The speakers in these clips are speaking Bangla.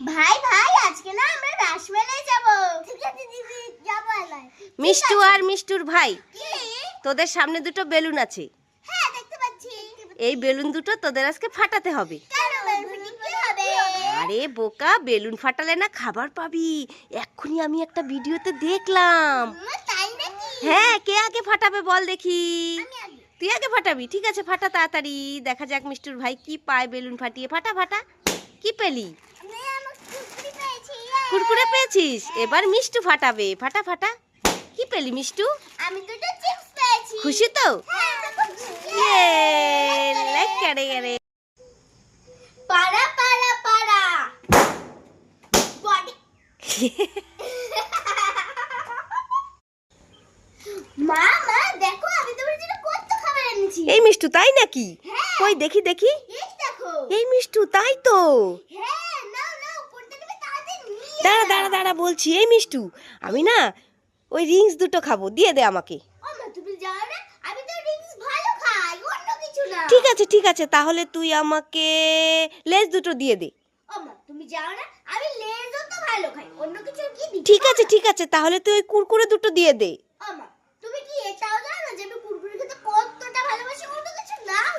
ভাই ভাই আজকে না আমরা রাসমেলায় যাব। ঠিক আছে দিদি যাব না মিষ্টু আর মিষ্টুর ভাই। তোদের সামনে দুটো বেলুন আছে। হ্যাঁ দেখতে পাচ্ছি। এই বেলুন দুটো তোদের আজকে ফাটাতে হবে। আরে বোকা বেলুন ফাটালে না খাবার পাবি। এক্ষুনি আমি একটা ভিডিওতে দেখলাম। হ্যাঁ কে আগে ফাটাবে বল দেখি। তুই আগে ফাটাবি। ঠিক আছে ফাটা তাড়াতাড়ি। দেখা যাক মিষ্টুর ভাই কি পায় বেলুন ফাটিয়ে। ফাটা ফাটা। কি পেলি আমি আমার কুকুরি পেয়েছি কুরকুরে পেয়েছিস? এবার মিষ্টু ফাটাবে। ফাটা ফাটা। কি পেলি মিষ্টু? আমি দুটো চিপস পেয়েছি। খুশি তো? হ্যাঁ। ইয়ে লাইক করে গেলে পাড়া পাড়া পাড়া বডি। মা মা দেখো আমি তোমার জন্য কত খাবার এনেছি। এই মিষ্টু তাই নাকি? হ্যাঁ। কই দেখি দেখি। এই দেখো। এই মিষ্টু তাই তো। হ্যাঁ নাও নাও কোনটা নেবে তাড়াতাড়ি নিয়ে দাঁড়া দাঁড়া দাঁড়া বলছি এই মিষ্টু আমি না ওই রিংস দুটো খাব দিয়ে দে আমাকে। ঠিক আছে ঠিক আছে তাহলে তুই আমাকে লেজ দুটো দিয়ে দে। ঠিক আছে ঠিক আছে তাহলে তুই ওই কুরকুরে দুটো দিয়ে দে।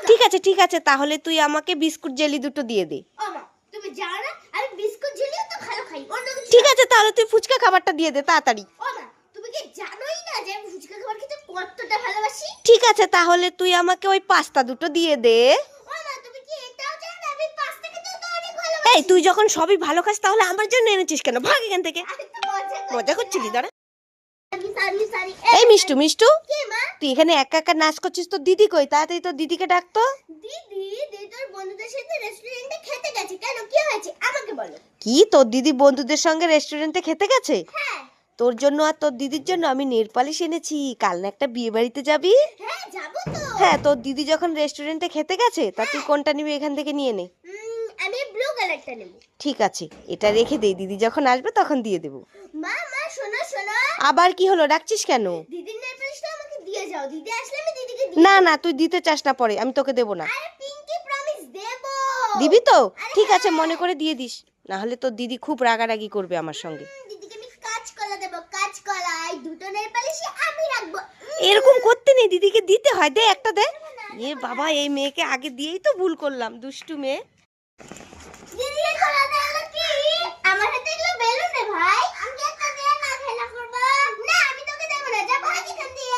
ঠিক আছে ঠিক আছে তাহলে তুই আমাকে বিস্কুট জেলি দুটো দিয়ে দে ও মা তুমি জানো না আমি বিস্কুট ঝিলিও তো ভালো খাই অন্য কিছু ঠিক না। আছে তাহলে তুই ফুচকা খাবারটা দিয়ে দে তাড়াতাড়ি। তুমি কি জানোই না যে আমি ফুচকা খাবার খেতে কতটা ভালোবাসি? ঠিক আছে তাহলে তুই আমাকে ওই পাস্তা দুটো দিয়ে দে। এই তুই যখন সবই ভালো খাস তাহলে আমার জন্য এনেছিস কেন? ভাগ এখান থেকে। মজা করছিলি দাঁড়া। এই মিষ্টু মিষ্টু তুই এখানে একা একা নাচ করছিস তো দিদি কই? তাড়াতাড়ি তো দিদিকে ডাকতো দিদি দিদি তোর বন্ধুদের সাথে রেস্টুরেন্টে খেতে গেছে কেন? কি হয়েছে? আমাকে বলো। কি? তোর দিদি বন্ধুদের সঙ্গে রেস্টুরেন্টে খেতে গেছে? হ্যাঁ। তোর জন্য আর তোর দিদির জন্য আমি নেল পালিশ এনেছি। কাল না একটা বিয়ে বাড়িতে যাবি? হ্যাঁ যাব তো। হ্যাঁ তোর দিদি যখন রেস্টুরেন্টে খেতে গেছে তা তুই কোনটা নিবি এখান থেকে নিয়ে নে। আমি ব্লু কালারটা নেব। ঠিক আছে এটা রেখে দে দিদি যখন আসবে তখন দিয়ে দেবো। মা মা শোনো শোনো। আবার কি হলো ডাকছিস কেন? দিদির নেল পালিশটা আমাকে দিয়ে যাও দিদি আসলে আমি দিদিকে দিই না না তুই দিতে চাস না পরে আমি তোকে দেবো না। আরে পিঙ্কি প্রমিস দেব। দিবি তো? ঠিক আছে হ্যাঁ। মনে করে দিয়ে দিস। না হলে তোর দিদি খুব রাগারাগি করবে আমার সঙ্গে। দিদিকে আমি কাঁচকলা দেব কাঁচকলা এই দুটো নেল পালিশই আমি রাখব। এরকম করতে নেই দিদিকে দিতে হয় দে একটা দে। এ বাবা এই মেয়েকে আগে দিয়েই তো ভুল করলাম দুষ্টু মেয়ে। দিদি এগুলো দেবো কি? আমার হাতে এগুলো বেলুন রে ভাই। আমি একটা দিয়ে না খেলা করব। না আমি তোকে দেব না। যা ভাই এখান দিয়ে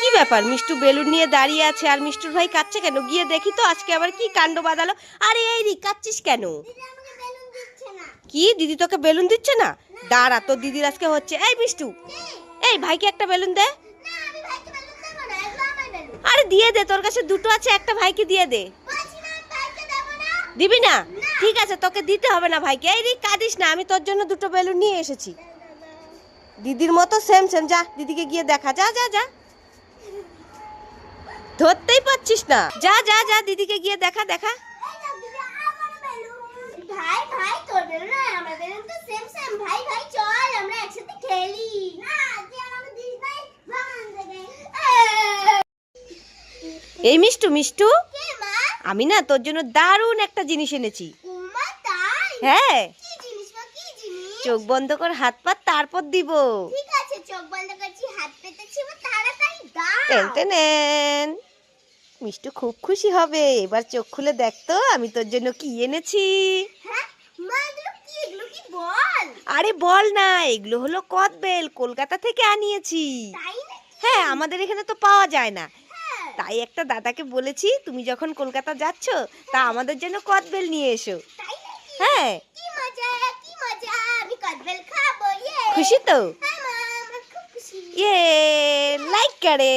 কি ব্যাপার? মিষ্টু বেলুন নিয়ে দাঁড়িয়ে আছে আর মিষ্টুর ভাই কাচ্ছে কেন? গিয়ে দেখি তো আজকে আবার কি কাণ্ড বাঁধালো। আরে এই রি কাচ্ছিস কেন? দিদি আমাকে বেলুন দিচ্ছে না। কি? দিদি তোকে বেলুন দিচ্ছে না? দাঁড়া তোর দিদির আজকে হচ্ছে। এই মিষ্টু। এই ভাইকে একটা বেলুন দে। না আমি ভাইকে বেলুন দেব না এগুলো আমার বেলুন। আরে দিয়ে দে তোর কাছে দুটো আছে একটা ভাইকে দিয়ে দে বলছি না আমি ভাইকে দেব না? ঠিক আছে তোকে দিতে হবে না ভাইকে। এই রে কাঁদিস না আমি তোর জন্য দুটো বেলুন নিয়ে এসেছি। দিদির মতো সেম সেম যা দিদিকে গিয়ে দেখা। যা যা যা। ধরতেই পারছিস না। যা যা যা দিদিকে গিয়ে দেখা দেখা। এই নাও দিদি আমার বেলুন ভাই ভাই তোর বেলুন আর তো সেম সেম ভাই ভাই চল আমরা একসাথে খেলি। না তুই আমাকে দিস নাই। ভাঙান থেকে এই মিষ্টু মিষ্টু। আমি না তোর জন্য দারুণ একটা জিনিস এনেছি। হ্যাঁ। চোখ বন্ধ কর হাত পা তারপর দিব। ঠিক আছে চোখ বন্ধ করছি হাত পেতেছি তাড়াতাড়ি দাও। টেন মিষ্টু খুব খুশি হবে। এবার চোখ খুলে দেখ তো আমি তোর জন্য কি এনেছি। হ্যাঁ? আরে বল না এগুলো হলো কদবেল কলকাতা থেকে আনিয়েছি। হ্যাঁ আমাদের এখানে তো পাওয়া যায় না। তাই একটা দাদাকে বলেছি তুমি যখন কলকাতা যাচ্ছ তা আমাদের জন্য কদবেল নিয়ে এসো। হ্যাঁ। ইয়ে। খুশি তো? হ্যাঁ খুব খুশি। ইয়ে লাইক করে।